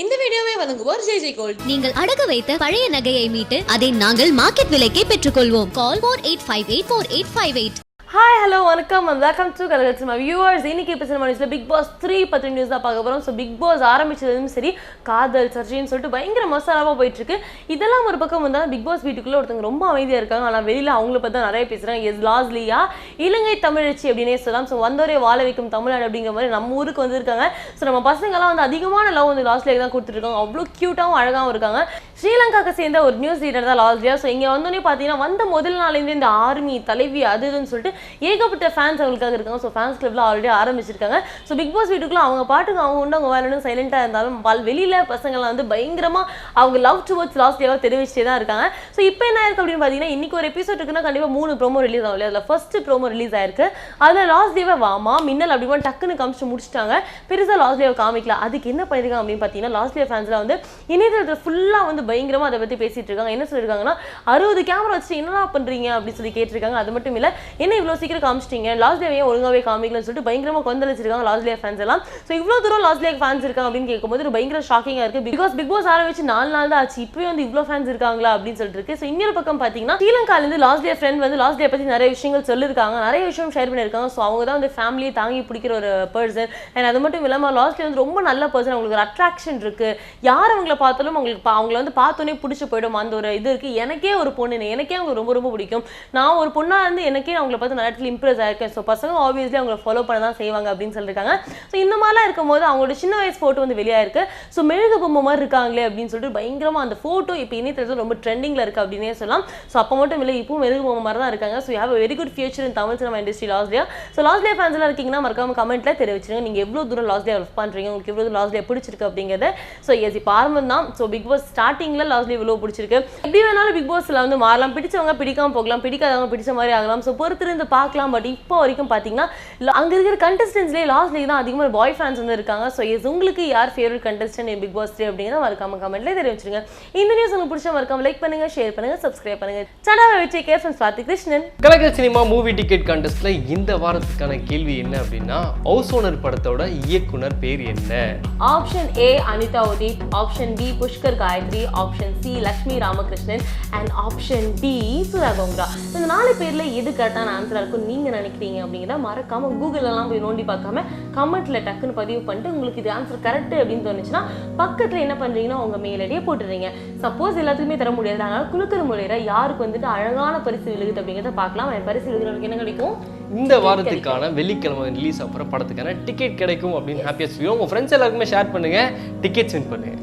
இந்த வீடியோவை வழங்குவோர் ஜெய் ஜெய் கோல்ட். நீங்கள் அடகு வைத்த பழைய நகையை மீட்டு அதை நாங்கள் மார்க்கெட் விலைக்கே பெற்றுக்கொள்வோம். Call four eight five eight four eight five eight hi hello வணக்கம் அண்ட் வெல்கம் டு கலகட்ஸ் மை வியூவர்ஸ் இன்னைக்கு இப்போ சினிமா நியூஸில் பிக் பாஸ் த்ரீ பற்றி நியூஸ் தான் பார்க்க போகிறோம் ஸோ பிக் பாஸ் ஆரம்பிச்சதும் சரி காதல் சர்ச்சைன்னு சொல்லிட்டு பயங்கர மசாலாவாக போயிட்டு இருக்கு. இதெல்லாம் ஒரு பக்கம் வந்தால் பிக் பாஸ் வீட்டுக்குள்ளே ஒருத்தவங்க ரொம்ப அமைதியாக இருக்காங்க. ஆனால் வெளியில் அவங்கள பற்றி தான் நிறைய பேசுகிறாங்க எஸ் லாஸ்லியா இலங்கை தமிழச்சி அப்படின்னே சொல்லலாம். ஸோ வந்தோரே வாழ வைக்கும் தமிழ்நாடு அப்படிங்கிற மாதிரி நம்ம ஊருக்கு வந்திருக்காங்க. ஸோ நம்ம பசங்கெல்லாம் வந்து அதிகமான லவ் வந்து லாஸ்லியாக தான் கொடுத்துருக்காங்க. அவ்வளோ க்யூட்டாகவும் அழகாகவும் இருக்காங்க. ஸ்ரீலங்காக்கு சேர்ந்த ஒரு நியூஸ் ரீடர் தான் லாஸ்லியா ஸோ இங்கே வந்தோடனே பார்த்தீங்கன்னா வந்த முதல் நாள்லேருந்து இந்த ஆர்மி தலைவி அது இதுன்னு சொல்லிட்டு ஏகப்பட்ட ஃபேன்ஸ் அவங்களுக்காக இருக்காங்க. ஸோ ஃபேன்ஸ் கிளப்ல ஆல்ரெடி ஆரம்பிச்சிருக்காங்க. ஸோ பிக் பாஸ் வீட்டுக்குள்ள அவங்க பாட்டுக்கு அவங்க உண்டு அவங்க வேலைன்னு சைலண்டாக இருந்தாலும் பல் வெளியில் பசங்கள்லாம் வந்து பயங்கரமாக அவங்க லவ் டுவர்ட்ஸ் லாஸ்ட்லியாக தெரிவிச்சிட்டே தான் இருக்காங்க. ஸோ இப்போ என்ன இருக்குது அப்படின்னு பார்த்தீங்கன்னா இன்னைக்கு ஒரு எபிசோட் இருக்குன்னா கண்டிப்பாக மூணு ப்ரோமோ ரிலீஸ் ஆகும் இல்லையா? அதில் ஃபஸ்ட்டு ப்ரோமோ ரிலீஸ் ஆயிருக்கு. அதில் லாஸ்ட் டேவை வாமா மின்னல் அப்படிமா டக்குன்னு காமிச்சு முடிச்சிட்டாங்க. பெருசாக லாஸ்ட் டேவை காமிக்கல. அதுக்கு என்ன பண்ணிருக்காங்க அப்படின்னு பார்த்தீங்கன்னா லாஸ்ட் டே ஃபேன்ஸ்ல வந்து இணையதளத்தில் ஃபுல்லாக வந்து பயங்கரமா அதை பற்றி பேசிட்டு இருக்காங்க. என்ன சொல்லியிருக்காங்கன்னா அறுபது கேமரா வச்சு என்னடா பண்றீங்க அப்படின்னு சொல்லி கேட்டிருக்காங்க. அது மட்டும் இல்லை என்ன இவ்வளோ சீக்கிரம் காமிச்சிட்டீங்க? லாஸ்ட் டேவையே ஒழுங்காவே காமிக்கலன்னு சொல்லிட்டு பயங்கரமா கொந்தளிச்சிருக்காங்க லாஸ்ட் டே ஃபேன்ஸ் எல்லாம். ஸோ இவ்வளோ தூரம் லாஸ்ட் டே ஃபேன்ஸ் இருக்காங்க அப்படின்னு கேட்கும்போது ஒரு பயங்கர ஷாக்கிங்காக இருக்கு. பிகாஸ் பிக் பாஸ் ஆரம்பிச்சு நாலு நாள் தான் ஆச்சு. இப்பவே வந்து இவ்வளோ ஃபேன்ஸ் இருக்காங்களா அப்படின்னு சொல்லிட்டு இருக்கு. ஸோ இன்னொரு பக்கம் பார்த்தீங்கன்னா ஸ்ரீலங்காலேருந்து லாஸ்ட் டே ஃப்ரெண்ட் வந்து லாஸ்ட் டே பற்றி நிறைய விஷயங்கள் சொல்லியிருக்காங்க நிறைய விஷயம் ஷேர் பண்ணியிருக்காங்க. ஸோ அவங்க தான் வந்து ஃபேமிலியை தாங்கி பிடிக்கிற ஒரு பர்சன் அண்ட் அது மட்டும் இல்லாமல் லாஸ்ட் வந்து ரொம்ப நல்ல பர்சன் அவங்களுக்கு ஒரு அட்ராக்ஷன் இருக்கு. யார் அவங்கள பார்த்தாலும் அவங்களுக்கு பா- அவங்கள வந்து பார்த்தோன்னே பிடிச்சி போயிடும். அந்த ஒரு இது இருக்கு. எனக்கே ஒரு பொண்ணு எனக்கே அவங்க ரொம்ப ரொம்ப பிடிக்கும். நான் ஒரு பொண்ணாக இருந்து எனக்கே அவங்கள பார்த்து நிறைய இடத்துல இம்ப்ரெஸ் ஆயிருக்கேன். ஸோ பசங்க ஆப்வியஸ்லி அவங்கள ஃபாலோ பண்ண தான் செய்வாங்க அப்படின்னு சொல்லியிருக்காங்க. ஸோ இந்த மாதிரிலாம் இருக்கும்போது அவங்களோட சின்ன வயசு ஃபோட்டோ வந்து வெளியாயிருக்கு. ஸோ மெழுகு பொம்மை மாதிரி இருக்காங்களே அப்படின்னு சொல்லிட்டு பயங்கரமாக அந்த ஃபோட்டோ இப்போ இணையத்தில் ரொம்ப ட்ரெண்டிங்கில் இருக்குது அப்படின்னே சொல்லலாம். ஸோ அப்போ மட்டும் இல்லை இப்போ மெழுகு பொம்மை மாதிரி தான் இருக்காங்க so have very good future in Tamil cinema industry Losliya so last ஃபேன்ஸ்லாம் இருக்கீங்கன்னா மறக்காம கமெண்ட்ல தெரிவிச்சிருங்க. நீங்கள் எவ்வளோ தூரம் லாஸ்ட் டே லவ் பண்ணுறீங்க உங்களுக்கு எவ்வளோ லாஸ்ட் டே பிடிச்சிருக்கு அப்படிங்கிறத. ஸோ எஸ் இப்போ ஆரம்பம் தான். ஸோ பிக் பாஸ் ஸ்டார்டிங்ல லாஸ்லியா இவ்வளோ பிடிச்சிருக்கு. எப்படி வேணாலும் பிக் பாஸில் வந்து மாறலாம். பிடிச்சவங்க பிடிக்காம போகலாம். பிடிக்காதவங்க பிடிச்ச மாதிரி ஆகலாம். ஸோ பொறுத்திருந்து பார்க்கலாம். பட் இப்போ வரைக்கும் பார்த்தீங்கன்னா அங்கே இருக்கிற கண்டஸ்டன்ஸ்லேயே லாஸ்ட் தான் அதிகமாக பாய் ஃபேன்ஸ் வந்து இருக்காங்க. ஸோ எஸ் உங்களுக்கு யார் favourite contestant Bigg Boss three அப்படிங்கிறத மறக்காம கமெண்ட்லேயே தெரிவிச்சிருங்க. இந்த நியூஸ் உங்களுக்கு பிடிச்ச மறக்காம லைக் பண்ணுங்க ஷேர் பண்ணுங்க சப்ஸ்கிரைப் பண்ணுங்க. சடாவை வச்சு கேர் ஃப்ரெண்ட்ஸ் பார்த்து Krishnan Kalakkal cinema movie ticket கான்டெஸ்ட்ல இந்த வாரத்துக்கான கேள்வி என்ன அப்படின்னா ஹவுஸ் ஓனர் படத்தோட இயக்குனர் பேர் என்ன? Option A Anitha Udit option B Pushkar Gayathri option C Lakshmi Ramakrishnan and option D Sudha Kongara இந்த நாலு பேரில் எது கரெக்டான ஆன்சராக இருக்கும் நீங்கள் நினைக்கிறீங்க அப்படிங்கிறத மறக்காம கூகுளெல்லாம் போய் நோண்டி பார்க்காம கமெண்ட்டில் டக்குன்னு பதிவு பண்ணிட்டு உங்களுக்கு இது ஆன்சர் கரெக்ட் அப்படின்னு தோணுச்சுன்னா பக்கத்தில் என்ன பண்ணுறீங்கன்னா உங்கள் மெயில் ஐடியை சப்போஸ் எல்லாத்துக்குமே தர முடியாது. அதனால குழுக்கிற முறையில் யாருக்கு வந்துட்டு அழகான பரிசு விழுகுது அப்படிங்கிறத பார்க்கலாம். அந்த பரிசு விழுகிறவங்களுக்கு என்ன கிடைக்கும். இந்த வாரத்துக்கான வெள்ளிக்கிழமை ரிலீஸ் அப்புறம் படத்துக்கான டிக்கெட் கிடைக்கும் அப்படின்னு ஹாப்பியாக சொல்லுவோம் உங்க ஃப்ரெண்ட்ஸ் எல்லாருக்குமே ஷேர் பண்ணுங்க. டிக்கெட்ஸ் வின் பண்ணுங்க.